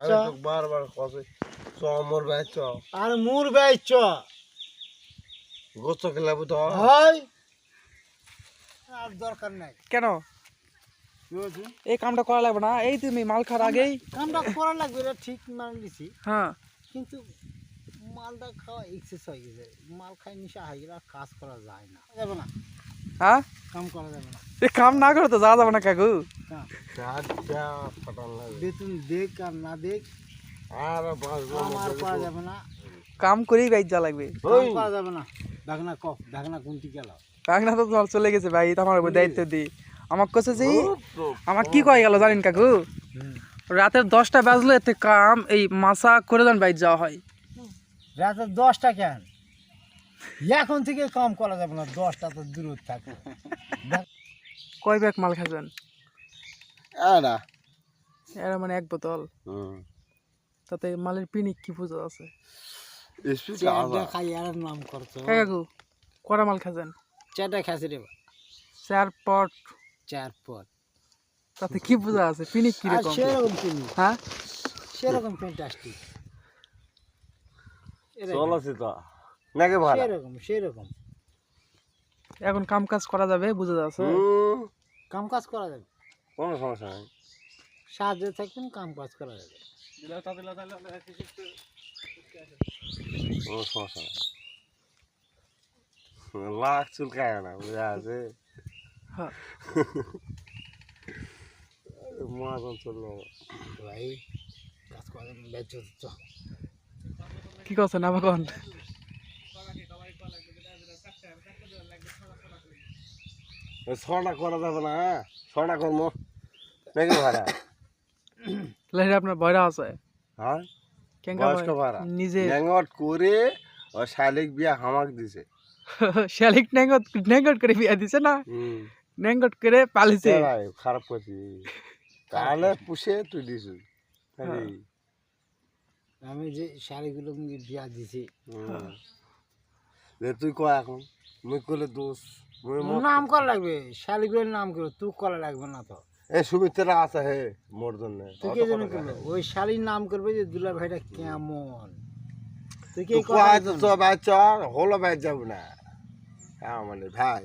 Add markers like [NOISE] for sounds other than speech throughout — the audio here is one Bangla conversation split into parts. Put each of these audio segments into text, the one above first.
আমি তো বারবার কবে চ মোর ভাই চ। আর মুর ভাই চ। গোস্ত খেলাবো তো হয়। আর দরকার নাই। কেন? এই কামটা করা লাগবে না। এই তুমি মাল খাওয়ার আগেই কামটা করা লাগবে এটা ঠিক মান দিছি। হ্যাঁ। কিন্তু মালটা খাওয়া এক্সেস হয়ে গেছে। মাল খাই নিশা হয়ে গেলে আর কাজ করা যায় না। যাবে না। হ্যাঁ? কাম করা যাবে না। এই কাম না করে তো যাওয়া যাবে না কাকু। বেতন দেখ আর না দেখ আর করা যাবে না। কাম করেই বাইক যা লাগবে। করা যাবে না। ডাকনা কফ ডাকনা কোনটি গেল? কাকনা তো তোমার চলে গেছে ভাই তো আমার উপর দায়িত্ব দি। আমাকে কাছে যে আমার কি কয়ে গেল জানেন কাকু? রাতের দশটা বাজলো এতে কাম এই মাসা করে দেন বাইক যাওয়া হয়। রাতের দশটা কেন? এখন থেকে কম করা যাবে না দশটা তো দূর থাকে কয় ব্যাগ মাল খাবেন আরা এরা মানে এক বোতল। তাতে মালের পিনিক কি পুজো আছে? স্পিড খাই আর নাম করছ। কাকু কড়া মাল খাবেন চারটা খাসি রে চার পট। চার পর তাতে কি পূজা আছে? পিনিক কি রকম? সেরকম হ্যাঁ? সেরকম ফ্যান্টাস্টিক চলাছি তো। নাকি ভাড়া সেরকম সেরকম। এখন কাম কাজ করা যাবে বুঝা যাচ্ছে? কাম কাজ করা যাবে। কোনো সমস্যা নাই। সাহায্য থাকবেন কাম কাজ করা যাবে। কোনো সমস্যা নাই। লাখ চুলকায় না বুঝা আছে? হ্যাঁ। মহাজন চলল ভাই কাজ করা বেচ কি করছেন আবার ছটা করা যাবে না হ্যাঁ? ছটা কর্ম নাকি ভাড়া। লাইরে আপনার বয়রা আছে? হ্যাঁ? বয়স্ক ভাড়া। নিজে? ন্যাঙ্গট করে ও শালিক বিয়া হামাক দিছে। [LAUGHS] শালিক নেঙ্গট করে বিয়া দিছে না? হুম। করে পালিছে। খারাপ করছি। তাহলে পুষে তুই দিছু। হ্যাঁ। আমি যে শাড়িগুলো বিয়া দিছি। যে তুই কয় এখন? মুই করলে দোষ নাম করা লাগবে শাড়িগুলোর নাম করো তুই করা লাগবে না তো। এ সুমিত্রা আছে হে মোর জন্য। তুই কে জন্য করল ওই শাড়ির নাম করবে যে দুলা ভাইটা কেমন? তুই কে কয় তো চ ভাই চ হলো ভাই যাব না। হ্যাঁ মানে ভাই।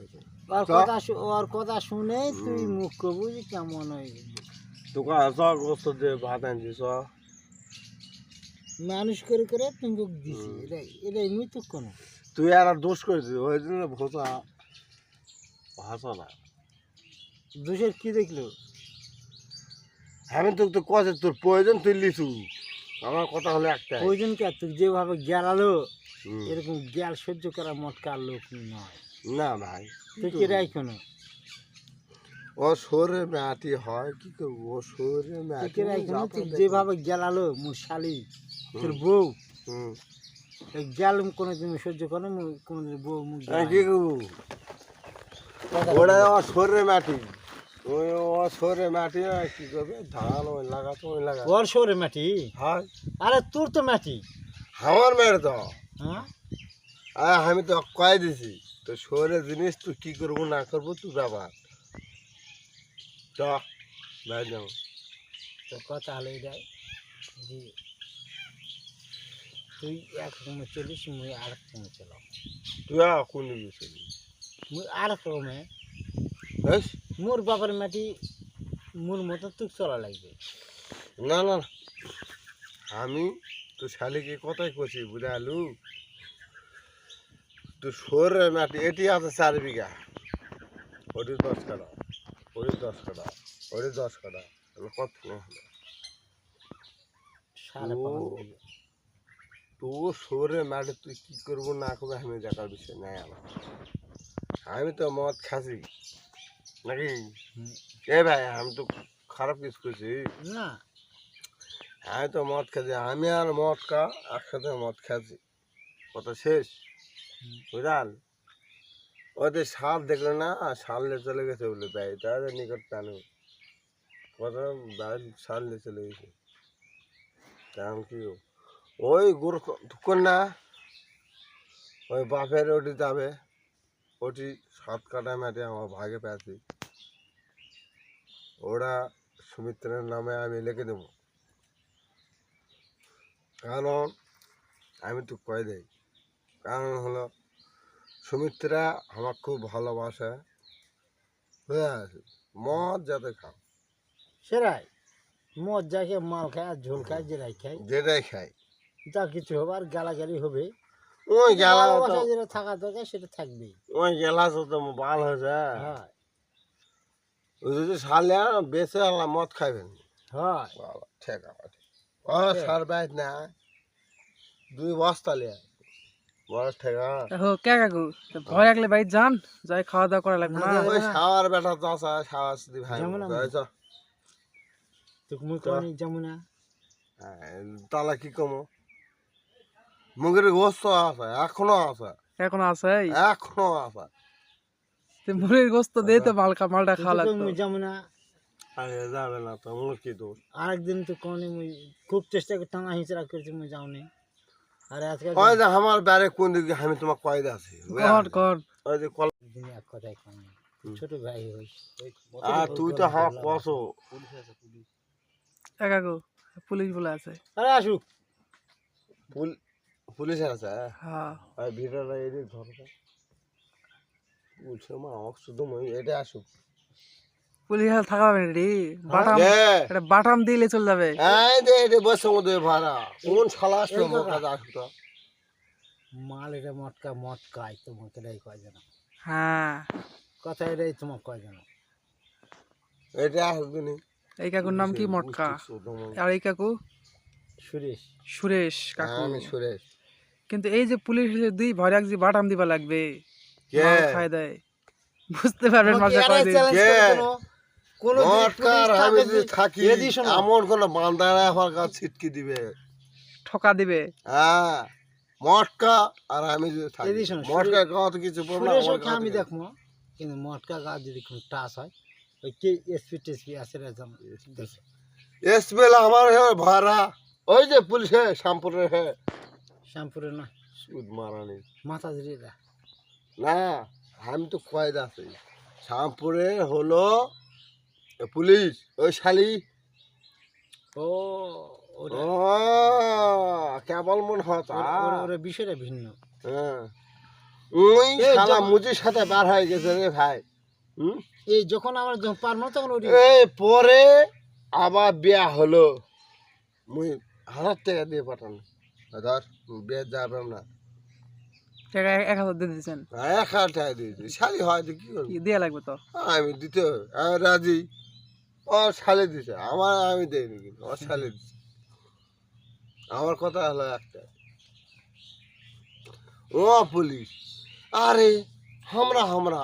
ওর কথা ওর কথা শুনে তুই মুখ করব যে কেমন হয় তুই কয় চ গোস্ত দে ভাত আনছি চ মানুষ করে করে দিছি কোনো। তুই আর দোষ করেছিস ওই জন্য ভোসা না। দোষের কি দেখল? আমি তো তো কছে তোর প্রয়োজন তুই লিছু আমার কথা হলো একটা প্রয়োজন কে তুই যেভাবে গেলালো এরকম গ্যাল সহ্য করা মটকার লোক নয়। না ভাই তুই কে রাই কোনো? ও সরে মাটি হয় কি করব? ও মাটি তুই যেভাবে গেলালো মোর শালি তোর বউ? হুম। এই গেল কোনোদিন সহ্য করে কোনোদিন বউ মুখ কি করব ওটা ও সরে মাটি। ওই ও সরে মাটি কি করবে? ধান ওই লাগাতো ওই লাগা ওর সরে মাটি? হয়। আরে তোর তো মাটি। আমার মেয়ের তো। হ্যাঁ? আর আমি তো কয়ে দিছি তো সরে জিনিস তুই কি করব না করব তুই ব্যাপার। চ ভাই যাও। তোর কথা হলো এটাই যে তুই এক রকমে চলিস মুই আর এক রকমে চলাম। তুই কোন দিকে মুই আর এক রকমে বেশ মোর বাবার মাটি মোর মতো তুই চলা লাগবে। না না। আমি তো শালিকে কথাই করছি বুঝে আলু তো সরে মাটি এটি আছে চার বিঘা। ওটি দশ কাটা ওটি দশ কাটা ওটি দশ কাটা কত হলো? সাড়ে পাঁচ বিঘে। তো সরে মাটি তুই কি করব না করব আমি দেখার বিষয় নাই আমার। আমি তো মদ খাসি নাকি? এ ভাই আমি তো খারাপ কিছু করছি না। আমি তো মদ খাচ্ছি। আমি আর মদ খা একসাথে মদ খাচ্ছি। কথা শেষ? বুঝাল? ওদের সাল দেখল না সালে চলে গেছে বলে ব্যয় তাদের নিকট জানো কথা সালে চলে গেছে। কারণ কি ওই গুরু না। ওই বাপের ওটি যাবে। ওটি সাত কাটা মাটি আমার ভাগে পেয়েছি। ওরা সুমিত্রের নামে আমি লিখে দেবো। কারণ আমি তো কয়ে দেই। কারণ হলো সুমিত্রা আমার খুব ভালোবাসে। বুঝে আছে মদ যাতে খাও। সেরাই মদ যাকে মাল খায় আর ঝোল খায় যেটাই খায়। যেটাই খাই যা কিছু হবে আর গালাগালি হবে। ওই গেলা তো যেটা থাকা দরকার সেটা ওই গেলা তো বাল হয়েছে হয়। ওই যদি সালে বেঁচে আল্লাহ মদ খাইবেন। হয়। ঠিক আছে ও সার বাইত না। দুই বস্তা লিয়া ঠেকা কে কাকু? ভয় লাগলে যান? যাই খাওয়া দাওয়া করা লাগবে। না ওই সাওয়ার বেটা তো আছে ভাই। যেমন আমি। যাইছ তো মুই কনি যেমন না। তাহলে কি কমো? মুগের গোস্ত আছে এখনও আছে। এখন আছে এখনও আছে। তো মুড়ির গোস্ত দিয়ে তো মাল খা মালটা খাওয়া লাগতো যেমন না? আরে যাবে না তো মোর কি দোষ? আরেকদিন তো কনি মুই খুব চেষ্টা করে টানা হিচড়া করেছি মুই যাওনি আরে আজকে ওই যে আমার বারে কোন দিকে আমি তোমার কয়েদ আছি কর কর। ওই যে কল দিন এক কথাই কনি ছোট ভাই হইস আর তুই তো হ্যাঁ কস এ কাকু পুলিশ বলে আছে। আরে আসুক। পুলিশ আছে? হ্যাঁ। আর ভিড়টা এদিক ধরো বলছে মা অক্সুদ এটা আসুক। পুলিশ থাকা হবে রে। বাটাম এটা বাটাম দিলে চলে যাবে। এই যে এটা বসে মধ্যে ভাড়া। কোন শালা আসবে মোর কাছে আসুক তো। মাল এটা মটকা মটকায় তোমাকে এটাই কয় যেন। হ্যাঁ। কথা এটাই তোমাকে কয় যেন। এটা আসুক দিনই এই কাকুর নাম কি মটকা? আর এই কাকু? সুরেশ। সুরেশ কাকু। আমি সুরেশ। কিন্তু এই যে পুলিশ দুই ভয় যে বাটাম দিবা লাগবে কে? মাল দেয়। বুঝতে পারবেন মজা করে কোনো- মটকার আমি যদি থাকি। এমন কোন বান্দারা আমার কাছে ছিটকি দিবে। ঠকা দিবে। হ্যাঁ মটকা আর আমি যদি থাকি। মটকা গাওয়া তো কিছু বলব আমার আমি দেখব কিন্তু মটকা গা যদি কোনো টাচ হয় ওই কে এসপি টেসপি আছে দেখে। এসবেলা আমার ভাড়া। ওই যে পুলিশ হে শ্যামপুরের হে শ্যামপুরে না? সুদ মারানি মাথা দেয় না আমি তো কয়েদ আছি শ্যামপুরে হলো পুলিশ ওই শালি। ও কেবল মন হতা ওরা- ওরা- ওরা বিষয়টা ভিন্ন। হ্যাঁ। ওই শালা মুজির সাথে বার হয়ে গেছে রে ভাই। হুম? এই যখন আমার যখন পারব তখন ওটি এই পরে আবার বিয়া হলো। মুই হাজার টাকা দিয়ে পাঠানো। ধর বিয়ে যাবে না। টাকা এক- হাজার দিয়ে দিয়েছেন? এক হাজার টাকা দিয়েছি। শালি হয়তো কি করব? কি লাগবে তো? আমি দিতে হবে। আমি রাজি। ও শালি দিছে। আমার আমি দেইনি কিন্তু ও শালি দিছে। আমার কথা হলো একটা। ও পুলিশ। আরে হামরা আমরা